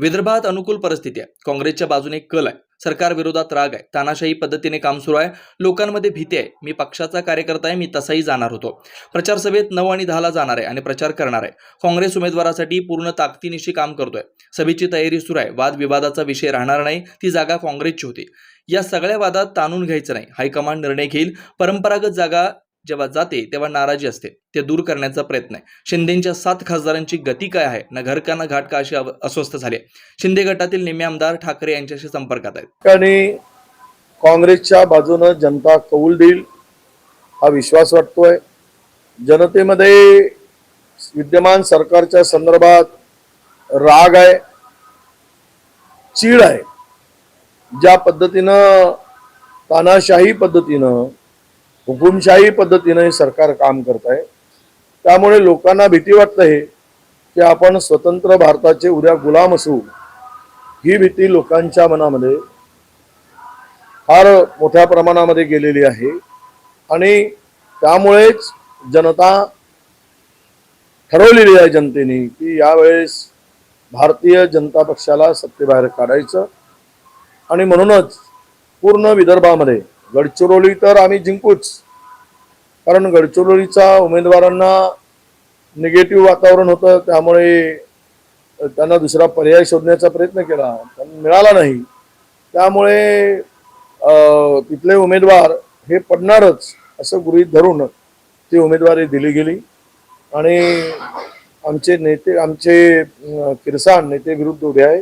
विदर्भात अनुकूल परिस्थिती आहे. काँग्रेसच्या बाजूने कल आहे. सरकार विरोधात राग आहे. तानाशाही पद्धतीने काम सुरू आहे. लोकांमध्ये भीती आहे. मी पक्षाचा कार्यकर्ता आहे. मी तसाही जाणार होतो. प्रचार सभेत नऊ आणि दहाला जाणार आहे आणि प्रचार करणार आहे. काँग्रेस उमेदवारासाठी पूर्ण ताकदीनिशी काम करतोय. सभेची तयारी सुरू आहे. वादविवादाचा विषय राहणार नाही. ती जागा काँग्रेसची होती. या सगळ्या वादात ताणून घ्यायचं नाही. हायकमांड निर्णय घेईल. परंपरागत जागा जेव्हा जाते तेव्हा नाराजी असते. ते दूर करण्याचा प्रयत्न आहे. शिंदेच्या सात खासदारांची गती काय आहे? ना घर का ना घाट का अशी अव- अस्वस्थ झाली आहे. शिंदे गटातील निम्मे आमदार ठाकरे यांच्याशी संपर्कात आहेत. आणि काँग्रेसच्या बाजूनं जनता कौल देईल हा विश्वास वाटतोय. जनतेमध्ये विद्यमान सरकारच्या संदर्भात राग आहे चीड आहे. ज्या पद्धतीनं तानाशाही पद्धतीनं हुकुमशाही पद्धतीनं हे सरकार काम करत आहे त्यामुळे लोकांना भीती वाटत आहे की आपण स्वतंत्र भारताचे उद्या गुलाम असू ही भीती लोकांच्या मनामध्ये फार मोठ्या प्रमाणामध्ये गेलेली आहे. आणि त्यामुळेच जनता ठरवलेली आहे जनतेने की यावेळेस भारतीय जनता पक्षाला सत्तेबाहेर काढायचं. आणि म्हणूनच पूर्ण विदर्भामध्ये गडचिरोली तर आम्ही जिंकूच. कारण गडचिरोलीचा उमेदवारांना निगेटिव्ह वातावरण होतं त्यामुळे त्यांना दुसरा पर्याय शोधण्याचा प्रयत्न केला. पण मिळाला नाही. त्यामुळे तिथले उमेदवार हे पडणारच असं गृहीत धरून ती उमेदवारी दिली गेली. आणि आमचे नेते आमचे किरसान नेते विरुद्ध उभे आहे.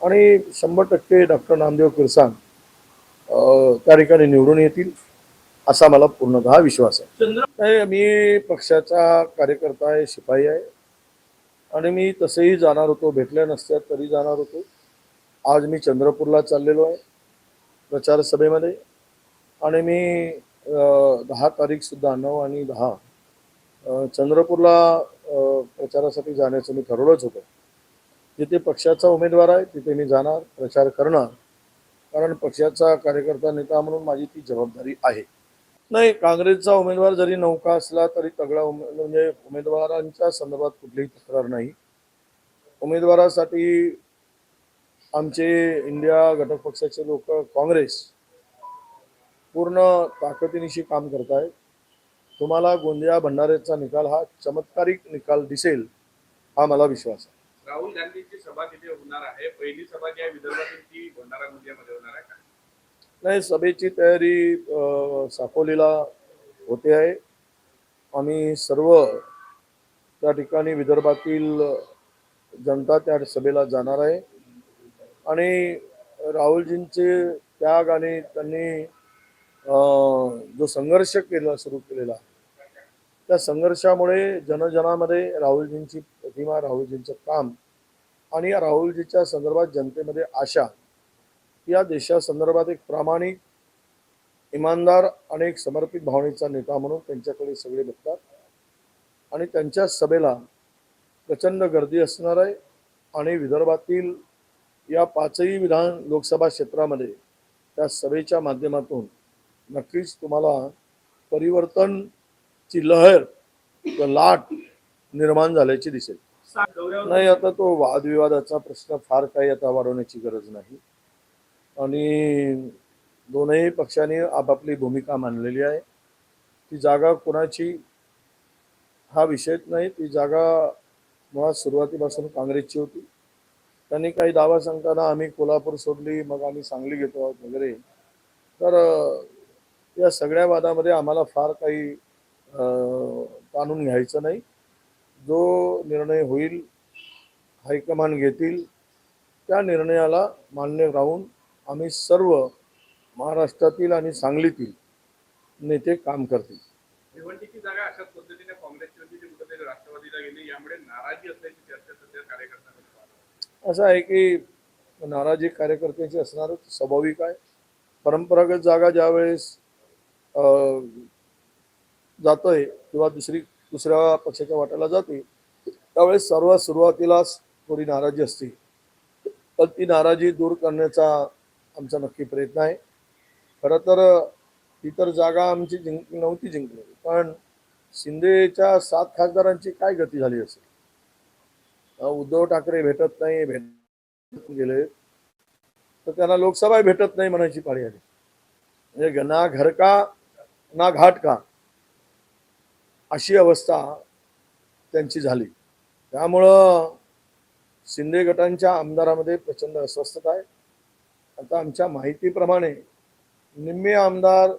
आणि शंभर टक्के डॉक्टर नामदेव किरसान त्या ठिकाणी निवडून येतील असा मला पूर्णतः विश्वास आहे. मी पक्षाचा कार्यकर्ता आहे शिपाई आहे. आणि मी तसेही जाणार होतो भेटल्या नसत्या तरी जाणार होतो. आज मी चंद्रपूरला चाललेलो आहे प्रचार सभेमध्ये आणि मी दहा तारीखसुद्धा नऊ आणि दहा चंद्रपूरला प्रचारासाठी जाण्याचं मी ठरवलंच होतं. जिथे पक्षाचा उमेदवार आहे तिथे मी जाणार प्रचार करणार. कारण पक्षाचा कार्यकर्ता नेता म्हणून माझी ती जबाबदारी आहे. नाही काँग्रेसचा उमेदवार जरी नौका असला तरी तगडा उमे म्हणजे उमेदवारांच्या संदर्भात कुठलीही तक्रार नाही. उमेदवारासाठी आमचे इंडिया घटक पक्षाचे लोक काँग्रेस पूर्ण ताकदीनिशी काम करत आहेत तुम्हाला गोंदिया भंडाऱ्याचा निकाल हा चमत्कारिक निकाल दिसेल हा मला विश्वास आहे. राहुल गांधीची सभा तिथे होणार आहे. पहिली सभा जी आहे विदर्भातील ती भंडारा गोंदियामध्ये होणार आहे का? नाही सभेची तयारी साकोलीला होते आहे. आम्ही सर्व त्या ठिकाणी विदर्भातील जनता त्या सभेला जाणार आहे. आणि राहुलजींचे त्याग आणि त्यांनी जो संघर्ष केला सुरू केलेला त्या संघर्षामुळे जनजनामध्ये राहुलजींची प्रतिमा राहुलजींचं काम आणि या राहुलजीच्या संदर्भात जनतेमध्ये आशा या देशासंदर्भात एक प्रामाणिक इमानदार आणि एक समर्पित भावनेचा नेता म्हणून त्यांच्याकडे सगळे बघतात. आणि त्यांच्या सभेला प्रचंड गर्दी असणार आहे आणि विदर्भातील या पाचही विधान लोकसभा क्षेत्रामध्ये त्या सभेच्या माध्यमातून नक्कीच तुम्हाला परिवर्तनची लहर किंवा लाट निर्माण झाल्याची दिसेल. नाही आता तो वादविवादाचा प्रश्न फार काही आता वाढवण्याची गरज नाही. आणि दोनही पक्षांनी आपापली भूमिका मांडलेली आहे. ती जागा कोणाची? हा विषयच नाही. ती जागा मुळात सुरुवातीपासून काँग्रेसची होती. त्यांनी काही दावा सांगताना आम्ही कोल्हापूर सोडली मग आम्ही सांगली घेतो आहोत वगैरे. तर या सगळ्या वादामध्ये आम्हाला फार काही अं, ताणून घ्यायचं नाही. जो निर्णय होईल हायकमांड घेतील त्या निर्णयाला मान्य राहून आम्ही सर्व महाराष्ट्रातील आणि सांगलीतील नेते काम करतील. भिवंडीची जागा अशाच पद्धतीने काँग्रेसची होती कुठेतरी राष्ट्रवादीला गेली. यामुळे नाराजी असल्याची चर्चा सध्या कार्यकर्त्यांमध्ये आहे. असं आहे की नाराजी कार्यकर्त्याची असणारच स्वाभाविक आहे. परंपरागत जागा ज्यावेळेस अं, जातोय किंवा दुसरी दुसऱ्या पक्षाच्या वाट्याला जाते त्यावेळेस सर्वात सुरुवातीलाच थोडी नाराजी असते. पण ती नाराजी दूर करण्याचा आमचा नक्की प्रयत्न आहे. खरं तर ती तर जागा आमची जिंक नव्हती जिंकली पण शिंदेच्या सात खासदारांची काय गती झाली असेल? उद्धव ठाकरे भेटत नाही भेट गेले तर त्यांना लोकसभा भेटत नाही म्हणायची पाळी आली. म्हणजे ना घर का ना घाट का? अशी अवस्था त्यांची झाली. त्यामुळं शिंदे गटांच्या आमदारामध्ये प्रचंड अस्वस्थता आहे. आता आमच्या माहितीप्रमाणे निम्मे आमदार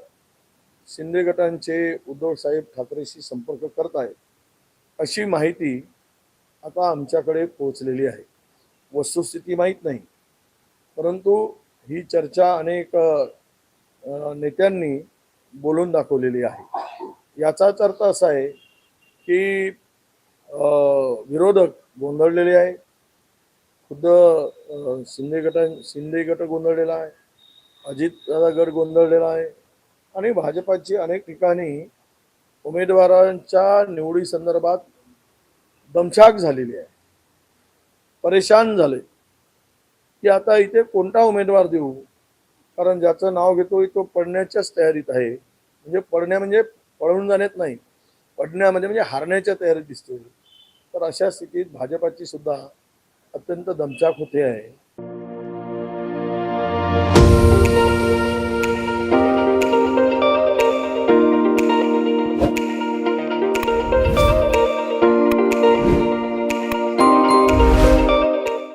शिंदे गटांचे उद्धवसाहेब ठाकरेशी संपर्क करत आहेत. अशी माहिती आता आमच्याकडे पोहोचलेली आहे. वस्तुस्थिती माहीत नाही. परंतु ही चर्चा अनेक नेत्यांनी बोलून दाखवलेली आहे. याचाच अर्थ असा आहे की विरोधक गोंधळलेले आहे खुद्द शिंदे गटा शिंदे गट गोंधळलेला आहे. अजित गट गोंधळलेला आहे. आणि भाजपाची अनेक ठिकाणी उमेदवारांच्या निवडी संदर्भात दमछाक झालेली आहे. परेशान झाले की आता इथे कोणता उमेदवार देऊ? कारण ज्याचं नाव घेतोय तो पडण्याच्याच तयारीत आहे. म्हणजे पडण्या म्हणजे पळवून जाण्यात नाही. पडण्यामध्ये म्हणजे हारण्याच्या तयारीत दिसते तर अशा स्थितीत भाजपाची सुद्धा अत्यंत दमचाक होते आहे.